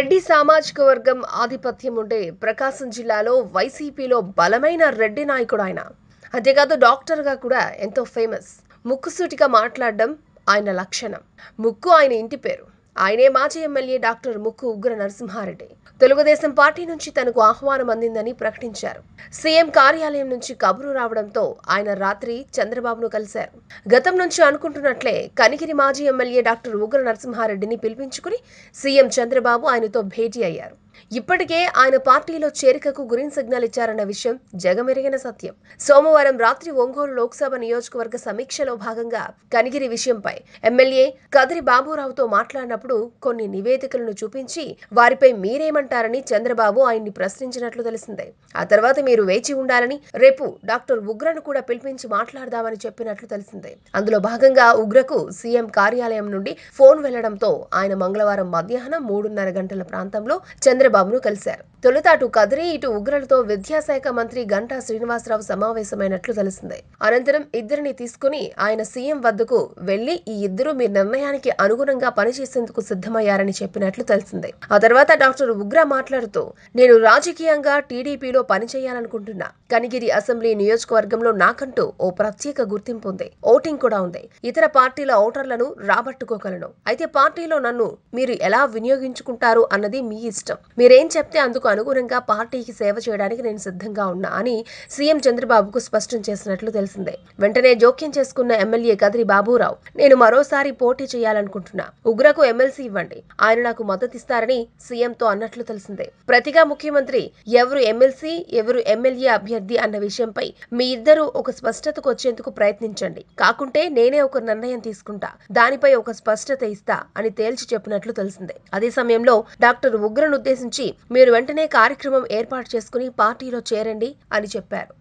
రెడ్డి సామాజిక వర్గం ఆధిపత్యం ఉండే ప్రకాశం జిల్లాలో వైసీపీలో బలమైన రెడ్డి నాయకుడు ఆయన. అంతేకాదు డాక్టర్గా కూడా ఎంతో ఫేమస్. ముక్కుసూటిగా మాట్లాడడం ఆయన లక్షణం. ముక్కు ఆయన ఇంటి పేరు. ఆయనే మాజీ ఎమ్మెల్యే డాక్టర్ ముక్కు ఉగ్ర నరసింహారెడ్డి. తెలుగుదేశం పార్టీ నుంచి తనకు ఆహ్వానం అందిందని ప్రకటించారు. సీఎం కార్యాలయం నుంచి కబురు రావడంతో ఆయన రాత్రి చంద్రబాబును కలిశారు. గతం నుంచి అనుకుంటున్నట్లే కనిగిరి మాజీ ఎమ్మెల్యే డాక్టర్ ఉగ్ర నరసింహారెడ్డిని పిలిపించుకుని సీఎం చంద్రబాబు ఆయనతో భేటీ అయ్యారు. ఇప్పటికే ఆయన పార్టీలో చేరికకు గ్రీన్ సిగ్నల్ ఇచ్చారన్న విషయం జగమెరిగిన సత్యం. సోమవారం రాత్రి ఒంగోలు లోక్సభ నియోజకవర్గ సమీక్షలో భాగంగా కనిగిరి విషయంపై ఎమ్మెల్యే కదిరి బాబురావుతో మాట్లాడినప్పుడు కొన్ని నివేదికలను చూపించి వారిపై మీరేమంటారని చంద్రబాబు ఆయన్ని ప్రశ్నించినట్లు తెలిసిందే. ఆ తర్వాత మీరు వేచి ఉండాలని రేపు డాక్టర్ ఉగ్రను కూడా పిలిపించి మాట్లాడదామని చెప్పినట్లు తెలిసిందే. అందులో భాగంగా ఉగ్రకు సీఎం కార్యాలయం నుండి ఫోన్ వెళ్ళడంతో ఆయన మంగళవారం మధ్యాహ్నం మూడున్నర గంటల ప్రాంతంలో చంద్రబాబును కలిశారు. తొలుత అటు కదిరి ఇటు ఉగ్రలతో విద్యాశాఖ మంత్రి గంటా శ్రీనివాసరావు సమావేశమైనట్లు తెలిసిందే. అనంతరం ఇద్దరిని తీసుకుని ఆయన సీఎం వద్దకు వెళ్ళి ఈ ఇద్దరు మీ నిర్ణయానికి అనుగుణంగా పనిచేసేందుకు సిద్ధమయ్యారని చెప్పినట్లు తెలిసిందే. ఆ తర్వాత డాక్టర్ ఉగ్ర మాట్లాడుతూ నేను రాజకీయంగా టీడీపీలో పనిచేయాలనుకుంటున్నా. కనిగిరి అసెంబ్లీ నియోజకవర్గంలో నాకంటూ ఓ ప్రత్యేక గుర్తింపు ఉంది. ఓటింగ్ కూడా ఉంది. ఇతర పార్టీల ఓటర్లను రాబట్టుకోగలను. అయితే పార్టీలో నన్ను మీరు ఎలా వినియోగించుకుంటారు అన్నది మీ ఇష్టం. మీరేం చెప్తే అందుకు అనుగుణంగా పార్టీకి సేవ చేయడానికి నేను సిద్ధంగా ఉన్నా అని సీఎం చంద్రబాబుకు స్పష్టం చేసినట్లు తెలిసిందే. వెంటనే జోక్యం చేసుకున్న ఎమ్మెల్యే కదిరి బాబురావు నేను మరోసారి పోటీ చేయాలనుకుంటున్నా. ఉగ్రకు ఎమ్మెల్సీ ఇవ్వండి. ఆయన నాకు మద్దతిస్తారని సీఎంతో అన్నట్లు తెలిసిందే. ప్రతిగా ముఖ్యమంత్రి ఎవరు ఎమ్మెల్సీ ఎవరు ఎమ్మెల్యే అభ్యర్థి అన్న విషయంపై మీ ఇద్దరు ఒక స్పష్టతకు వచ్చేందుకు ప్రయత్నించండి. కాకుంటే నేనే ఒక నిర్ణయం తీసుకుంటా. దానిపై ఒక స్పష్టత ఇస్తా అని తేల్చి చెప్పినట్లు తెలిసిందే. అదే సమయంలో డాక్టర్ ఉగ్రను ఉద్దేశించి మీరు వెంటనే కార్యక్రమం ఏర్పాటు చేసుకుని పార్టీలో చేరండి అని చెప్పారు.